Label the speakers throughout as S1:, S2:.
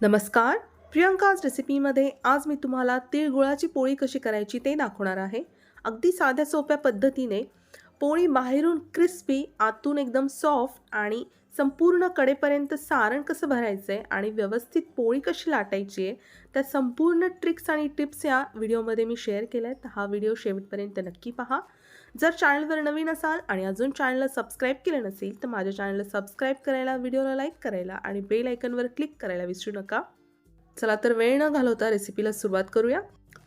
S1: नमस्कार. प्रियंकाज रेसिपीमध्ये आज मी तुम्हाला तिळगुळाची पोळी कशी करायची ते दाखवणार आहे. अगदी साध्या सोप्या पद्धतीने पोळी बाहेरून क्रिस्पी आतून एकदम सॉफ्ट आणि संपूर्ण कडेपर्यंत सारण कसं भरायचं आहे आणि व्यवस्थित पोळी कशी लाटायची आहे त्या संपूर्ण ट्रिक्स आणि टिप्स या व्हिडिओमध्ये मी शेअर केल्या आहेत तर हा व्हिडिओ शेवटपर्यंत नक्की पहा. जर चॅनलवर नवीन असाल आणि अजून चॅनलला सबस्क्राईब केलं नसेल तर माझ्या चॅनलला सबस्क्राईब करायला व्हिडिओला लाईक करायला आणि बेल आयकनवर क्लिक करायला विसरू नका. चला तर वेळ न घालवता रेसिपीला सुरुवात करूया.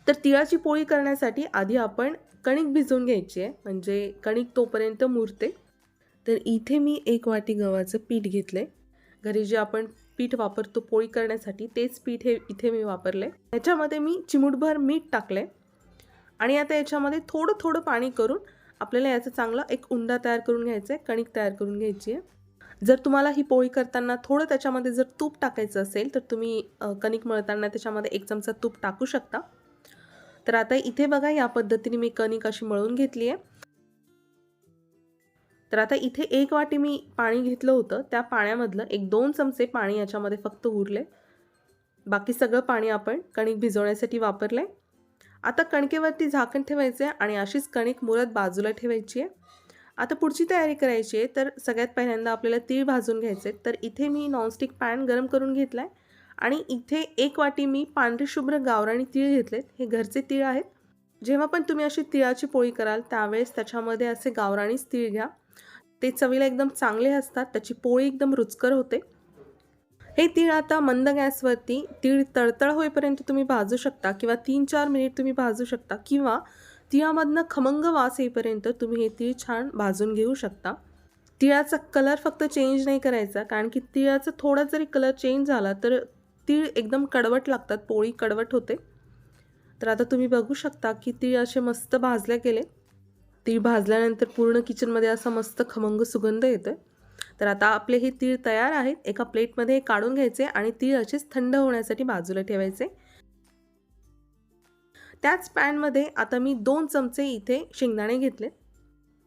S1: तर तिळाची पोळी करण्यासाठी आधी आपण कणिक भिजवून घ्यायची आहे म्हणजे कणिक तोपर्यंत मुरते. तर इथे मी एक वाटी गव्हाचं पीठ घेतलं आहे घरी जे आपण पीठ वापरतो पोळी करण्यासाठी तेच पीठ हे इथे मी वापरले ह्याच्यामध्ये मी चिमूटभर मीठ टाकले आणि आता याच्यामध्ये थोडं थोडं पाणी करून आपल्याला याचा चांगला एक उंडा तयार करून घ्यायचा आहे कणिक तयार करून घ्यायची आहे जर तुम्हाला ही पोळी करताना थोडं त्याच्यामध्ये जर तूप टाकायचं असेल तर तुम्ही कणिक मळताना त्याच्यामध्ये एक चमचा तूप टाकू शकता. तर आता इथे बघा या पद्धतीने मी कणिक अशी मळून घेतली आहे तर आता इथे एक वाटी मी पाणी घेतलं होतं. त्या पाण्यामधलं एक दोन चमचे पाणी याच्यामध्ये फक्त उरले बाकी सगळं पाणी आपण कणिक भिजवण्यासाठी वापरलं आहे आता कणकेवरती झाकण ठेवायचं आहे आणि अशीच कणिक मुरत बाजूला ठेवायची आहे. आता पुढची तयारी करायची आहे तर सगळ्यात पहिल्यांदा आपल्याला तीळ भाजून घ्यायचे आहेत. तर इथे मी नॉनस्टिक पॅन गरम करून घेतला आहे आणि इथे एक वाटी मी पांढरी शुभ्र गावराणी तीळ घेतलेत. हे घरचे तीळ आहेत. जेव्हा पण तुम्ही अशी तिळाची पोळी कराल त्यावेळेस त्याच्यामध्ये असे गावराणीच तीळ घ्या. ते चवीला एकदम चांगले असतात त्याची पोळी एकदम रुचकर होते. हे तीळ आता मंद गॅसवरती तीळ तळतळ होईपर्यंत तुम्ही भाजू शकता किंवा तीन चार मिनिट तुम्ही भाजू शकता किंवा तिळामधनं खमंग वास येईपर्यंत तुम्ही हे तीळ छान भाजून घेऊ शकता. तिळाचा कलर फक्त चेंज नाही करायचा कारण की तिळाचा थोडा जरी कलर चेंज झाला तर तीळ एकदम कडवट लागतात पोळी कडवट होते. तर आता तुम्ही बघू शकता की तीळ असे मस्त भाजले गेले. तीळ भाजल्यानंतर पूर्ण किचनमध्ये असा मस्त खमंग सुगंध येतोय. तर आता आपले हे तीळ तयार आहेत. एका प्लेटमध्ये काढून घ्यायचे आणि तीळ असेच थंड होण्यासाठी बाजूला ठेवायचे. त्याच पॅनमध्ये आता मी दोन चमचे इथे शेंगदाणे घेतले.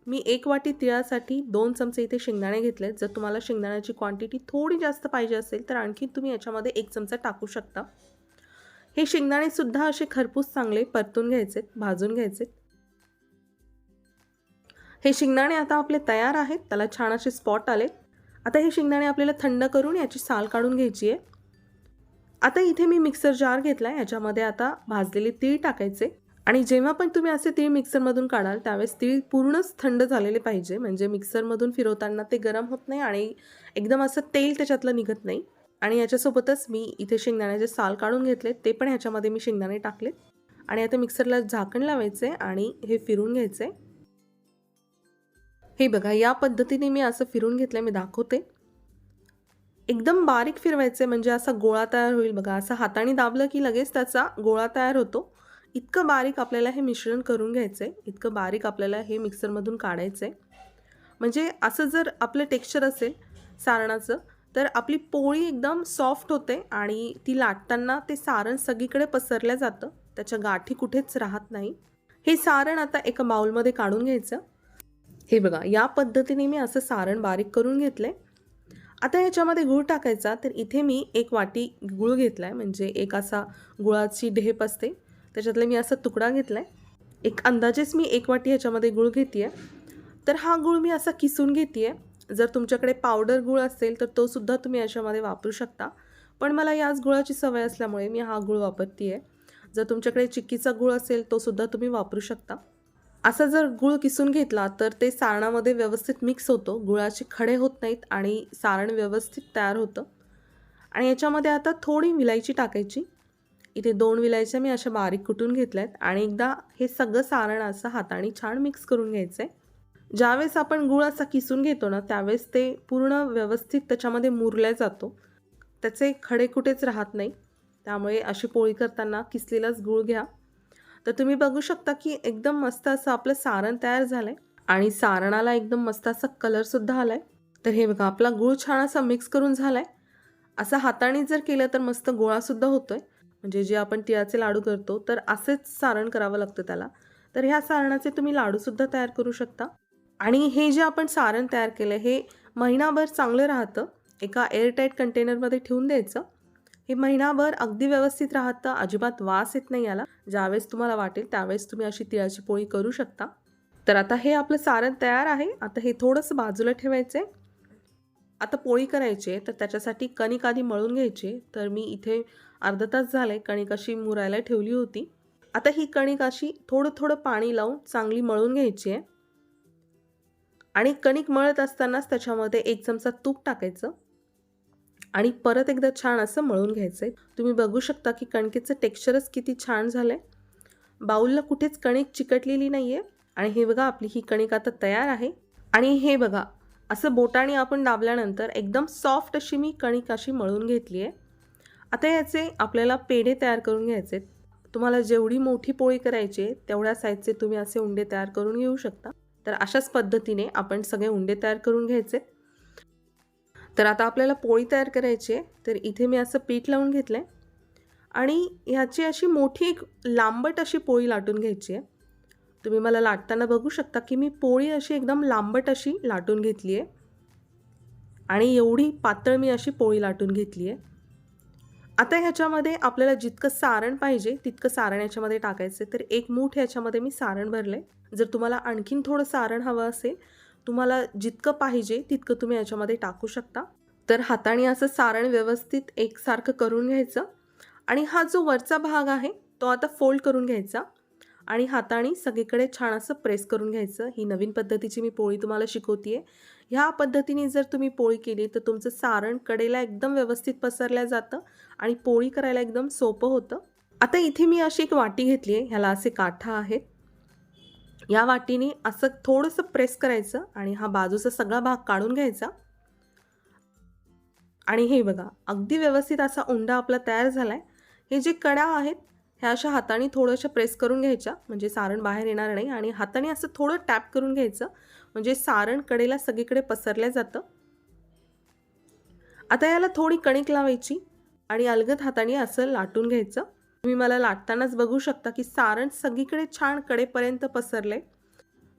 S1: मी एक वाटी तिळासाठी दोन चमचे इथे शेंगदाणे घेतले. जर तुम्हाला शेंगदाण्याची क्वांटिटी थोडी जास्त पाहिजे असेल तर आणखी तुम्ही याच्यामध्ये एक चमचा टाकू शकता. हे शेंगदाणे सुद्धा असे खरपूस चांगले परतून घ्यायचे भाजून घ्यायचे. हे शेंगदाणे आता आपले तयार आहेत. त्याला छान असे स्पॉट आले. आता हे शेंगदाणे आपल्याला थंड करून याची साल काढून घ्यायची आहे. आता इथे मी मिक्सर जार घेतला आहे याच्यामध्ये आता भाजलेले तीळ टाकायचे. आणि जेव्हा पण तुम्ही असे तीळ मिक्सरमधून काढाल त्यावेळेस तीळ पूर्णच थंड झालेले पाहिजे. म्हणजे मिक्सरमधून फिरवताना ते गरम होत नाही आणि एकदम असं तेल त्याच्यातलं निघत नाही. आणि याच्यासोबतच मी इथे शेंगदाण्याचे साल काढून घेतले ते पण ह्याच्यामध्ये मी शेंगदाणे टाकले आणि आता मिक्सरला झाकण लावायचे आणि हे फिरून घ्यायचे. हे बघा या पद्धतीने मी असं फिरून घेतलं मी दाखवते. एकदम बारीक फिरवायचे म्हणजे असा गोळा तयार होईल बघा. असं हाताने दाबलं की लगेच त्याचा गोळा तयार होतो. इतकं बारीक आपल्याला हे मिश्रण करून घ्यायचं आहे इतकं बारीक आपल्याला हे मिक्सरमधून काढायचं आहे म्हणजे असं जर आपलं टेक्स्चर असेल सारणाचं तर आपली पोळी एकदम सॉफ्ट होते आणि ती लाटताना ते सारण सगळीकडे पसरलं जातं. त्याच्या गाठी कुठेच राहत नाही. हे सारण आता एका बाउलमध्ये काढून घ्यायचं. हे बघा या पद्धतीने मी असं सारण बारीक करून घेतलं आहे आता ह्याच्यामध्ये गूळ टाकायचा तर इथे मी एक वाटी गूळ घेतला आहे म्हणजे एक असा गुळाची ढेप असते. त्याच्यातला मी असा तुकडा घेतला आहे एक अंदाजेच मी एक वाटी ह्याच्यामध्ये गूळ घेते आहे तर हा गूळ मी असा किसून घेते आहे जर तुमच्याकडे पावडर गूळ असेल तर तो सुद्धा तुम्ही याच्यामध्ये वापरू शकता. पण मला याच गुळाची सवय असल्यामुळे मी हा गूळ वापरते आहे जर तुमच्याकडे चिक्कीचा गूळ असेल तो सुद्धा तुम्ही वापरू शकता. असा जर गूळ किसून घेतला तर ते सारणामध्ये व्यवस्थित मिक्स होतो. गुळाचे खडे होत नाहीत आणि सारण व्यवस्थित तयार होतं. आणि याच्यामध्ये आता थोडी विलायची टाकायची. इथे दोन विलायच्या मी अशा बारीक कुटून घेतल्या आहेत आणि एकदा हे सगळं सारण असं हाताने छान मिक्स करून घ्यायचं आहे ज्यावेळेस आपण गूळ असा किसून घेतो ना त्यावेळेस ते पूर्ण व्यवस्थित त्याच्यामध्ये मुरल्या जातो. त्याचे खडे कुठेच राहत नाही. त्यामुळे अशी पोळी करताना किसलेलाच गूळ घ्या. तर तुम्ही बघू शकता की एकदम मस्त असं आपलं सारण तयार झालं आहे आणि सारणाला एकदम मस्त असा कलरसुद्धा आला आहे तर हे बघा आपला गूळ छान असा मिक्स करून झाला आहे असं हाताने जर केलं तर मस्त गोळासुद्धा होतो आहे म्हणजे जे आपण तिळाचे लाडू करतो तर असेच सारण करावं लागतं त्याला. तर ह्या सारणाचे तुम्ही लाडूसुद्धा तयार करू शकता. आणि हे जे आपण सारण तयार केलं हे महिनाभर चांगलं राहतं. एका एअरटाईट कंटेनरमध्ये ठेवून द्यायचं. हे महिनाभर अगदी व्यवस्थित राहतं. अजिबात वास येत नाही याला. ज्यावेळेस तुम्हाला वाटेल त्यावेळेस तुम्ही अशी तिळाची पोळी करू शकता. तर आता हे आपलं सारण तयार आहे. आता हे थोडंसं बाजूला ठेवायचं आहे आता पोळी करायची आहे तर त्याच्यासाठी कणिक आधी मळून घ्यायची तर मी इथे अर्धा तास झाले कणिक अशी मुरायला ठेवली होती. आता ही कणिक अशी थोडं थोडं पाणी लावून चांगली मळून घ्यायची आहे. आणि कणिक मळत असतानाच त्याच्यामध्ये एक चमचा तूप टाकायचं. आणि परत एकदा छान असं मळून घ्यायचं आहे तुम्ही बघू शकता की कणकेचं टेक्स्चरच किती छान झालं आहे बाऊलला कुठेच कणिक चिकटलेली नाही आहे आणि हे बघा आपली ही कणिक आता तयार आहे. आणि हे बघा असं बोटाने आपण दाबल्यानंतर एकदम सॉफ्ट अशी मी कणिक अशी मळून घेतली आहे आता याचे आपल्याला पेढे तयार करून घ्यायचे तुम्हाला जेवढी मोठी पोळी करायची आहे तेवढ्या साईजचे तुम्ही असे उंडे तयार करून घेऊ शकता. तर अशाच पद्धतीने आपण सगळे उंडे तयार करून घ्यायचे. तर आता आपल्याला पोळी तयार करायची आहे. तर इथे मी असं पीठ लावून घेतलं आहे आणि ह्याची अशी मोठी एक लांबट अशी पोळी लाटून घ्यायची आहे. तुम्ही मला लाटताना बघू शकता की मी पोळी अशी एकदम लांबट अशी लाटून घेतली आहे. आणि एवढी पातळ मी अशी पोळी लाटून घेतली आहे. आता ह्याच्यामध्ये आपल्याला जितकं सारण पाहिजे तितकं सारण याच्यामध्ये टाकायचं तर एक मूठ ह्याच्यामध्ये मी सारण भरलं आहे जर तुम्हाला आणखीन थोडं सारण हवं असेल तुम्हाला जितकं पाहिजे तितकं तुम्ही याच्यामध्ये टाकू शकता. तर हाताने असं सारण व्यवस्थित एकसारखं करून घ्यायचं. आणि हा जो वरचा भाग आहे तो आता फोल्ड करून घ्यायचा. आणि हाताने सगळीकडे छान असं प्रेस करून घ्यायचं. ही नवीन पद्धतीची मी पोळी तुम्हाला शिकवते आहे ह्या पद्धतीने जर तुम्ही पोळी केली तर तुमचं सारण कडेला एकदम व्यवस्थित पसरल्या जातं आणि पोळी करायला एकदम सोपं होतं. आता इथे मी अशी एक वाटी घेतली आहे ह्याला असे काठा आहेत या वाटीने असं थोडंसं प्रेस करायचं आणि हा बाजूचा सगळा भाग काढून घ्यायचा. आणि हे बघा अगदी व्यवस्थित असा उंडा आपला तयार झाला आहे हे जे कडा आहेत ह्या अशा हाताने थोडंशा प्रेस करून घ्यायच्या. म्हणजे सारण बाहेर येणार नाही आणि हाताने असं थोडं टॅप करून घ्यायचं. म्हणजे सारण कडेला सगळीकडे पसरल्या जातं. आता याला थोडी कणिक लावायची आणि अलगद हाताने असं लाटून घ्यायचं. तुम्ही मला लाटतानाच बघू शकता की सारण सगळीकडे छान कडेपर्यंत पसरले.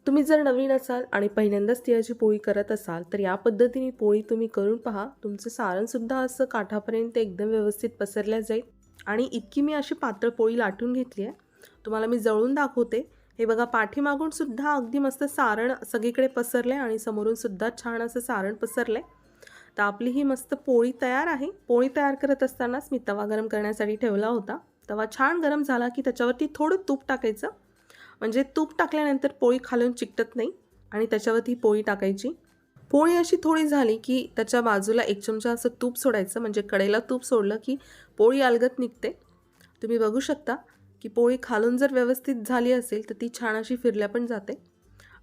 S1: तुम्ही जर नवीन असाल आणि पहिल्यांदाच तिळाची पोळी करत असाल तर या पद्धतीने पोळी तुम्ही करून पहा. तुमचं सारणसुद्धा असं काठापर्यंत एकदम व्यवस्थित पसरल्या जाईल. आणि इतकी मी अशी पातळ पोळी लाटून घेतली आहे. तुम्हाला मी जळून दाखवते. हे बघा पाठीमागून सुद्धा अगदी मस्त सारण सगळीकडे पसरलं आणि समोरून सुद्धा छान असं सारण पसरलं. तर आपली ही मस्त पोळी तयार आहे. पोळी तयार करत असतानाच मी तवा गरम करण्यासाठी ठेवला होता. तवा छान गरम झाला की त्याच्यावरती थोडं तूप टाकायचं. म्हणजे तूप टाकल्यानंतर पोळी खालून चिकटत नाही आणि त्याच्यावरती पोळी टाकायची. पोळी अशी थोडी झाली की त्याच्या बाजूला एक चमचा असं तूप सोडायचं. म्हणजे कडेला तूप सोडलं की पोळी अलगत निघते. तुम्ही बघू शकता की पोळी खालून जर व्यवस्थित झाली असेल तर ती छान अशी फिरल्या पण जाते.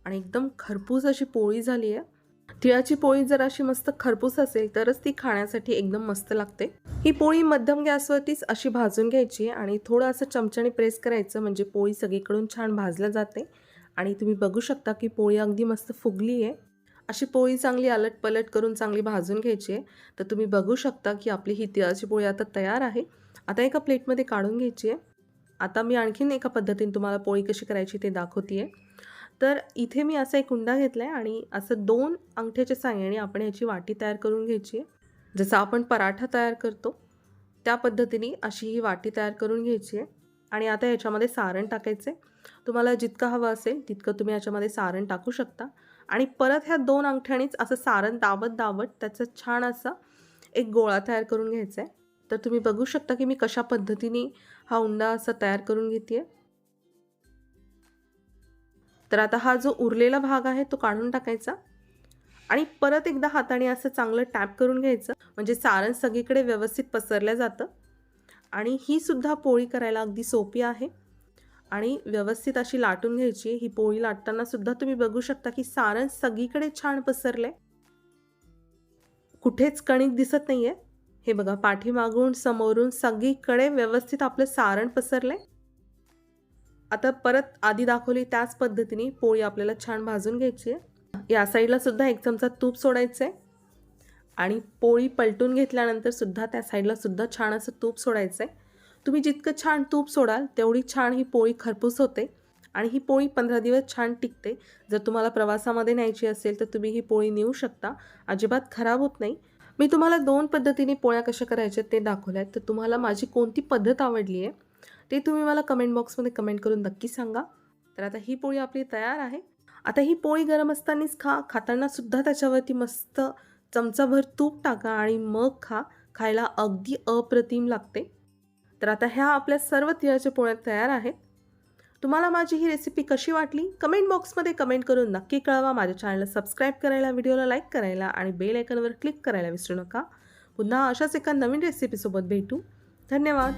S1: आणि एकदम खरपूस अशी पोळी झाली आहे. तिळाची पोळी जर अशी मस्त खरपूस असेल तरच ती खाण्यासाठी एकदम मस्त लागते. ही पोळी मध्यम गॅसवरतीच अशी भाजून घ्यायची आणि थोडं असं चमच्याने प्रेस करायचं म्हणजे पोळी सगळीकडून छान भाजल्या जाते. आणि तुम्ही बघू शकता की पोळी अगदी मस्त फुगली आहे. अशी पोळी चांगली अलट पलट करून चांगली भाजून घ्यायची आहे. तर तुम्ही बघू शकता की आपली ही तिळाची पोळी आता तयार आहे. आता एका प्लेटमध्ये काढून घ्यायची आहे. आता मी आणखीन एका पद्धतीने तुम्हाला पोळी कशी करायची ते दाखवते आहे तर इथे मी असा एक कुंडा घेतला आहे आणि असं दोन अंगठ्याच्या साह्याने आपण ह्याची वाटी तयार करून घ्यायची आहे. जसं आपण पराठा तयार करतो त्या पद्धतीने अशी ही वाटी तयार करून घ्यायची आहे. आणि आता ह्याच्यामध्ये सारण टाकायचं आहे. तुम्हाला जितकं हवं असेल तितकं तुम्ही याच्यामध्ये सारण टाकू शकता. आणि परत ह्या दोन अंगठ्यानेच असं सारण दावत दावत त्याचा छान असा एक गोळा तयार करून घ्यायचा आहे. तर तुम्ही बघू शकता की मी कशा पद्धतीने हा उंडा असा तयार करून घेते आहे तर आता हा जो उरलेला भाग आहे तो काढून टाकायचा. आणि परत एकदा हाताने असं चांगलं टॅप करून घ्यायचं. म्हणजे सारण सगळीकडे व्यवस्थित पसरलं जातं. आणि ही सुद्धा पोळी करायला अगदी सोपी आहे. आणि व्यवस्थित अशी लाटून घ्यायची. ही पोळी लाटताना सुद्धा तुम्ही बघू शकता की सारण सगळीकडे छान पसरले कुठेच कणिक दिसत नाहीये. हे बघा पाठीमागून समोरून सगळीकडे व्यवस्थित आपलं सारण पसरलंय. आता परत आधी दाखवली त्याच पद्धतीने पोळी आपल्याला छान भाजून घ्यायची आहे. या साईडला सुद्धा एक चमचा तूप सोडायचं आहे आणि पोळी पलटून घेतल्यानंतर सुद्धा त्या साईडला सुद्धा छान असं तूप सोडायचं आहे तुम्ही जितकं छान तूप सोडाल तेवढी छान ही पोळी खरपूस होते. आणि ही पोळी पंधरा दिवस छान टिकते. जर तुम्हाला प्रवासामध्ये न्यायची असेल तर तुम्ही ही पोळी नेऊ शकता. अजिबात खराब होत नाही. मी तुम्हाला दोन पद्धतीने पोळ्या कशा करायच्या ते दाखवल्या आहेत तर तुम्हाला माझी कोणती पद्धत आवडली आहे? ते तुम्ही मला कमेंट बॉक्समध्ये कमेंट करून नक्की सांगा. तर आता ही पोळी आपली तयार आहे. आता ही पोळी गरम असतानाच खा. खाताना सुद्धा त्याच्यावरती मस्त चमचाभर तूप टाका आणि मग खा. खायला अगदी अप्रतिम लागते. तर आता ह्या आपल्या सर्व तिळाच्या पोळ्या तयार आहेत. तुम्हाला माझी ही रेसिपी कशी वाटली? कमेंट बॉक्समध्ये कमेंट करून नक्की कळवा. माझ्या चॅनलला सबस्क्राईब करायला व्हिडिओला लाईक करायला आणि बेल आयकनवर क्लिक करायला विसरू नका. पुन्हा अशाच एका नवीन रेसिपीसोबत भेटू. धन्यवाद.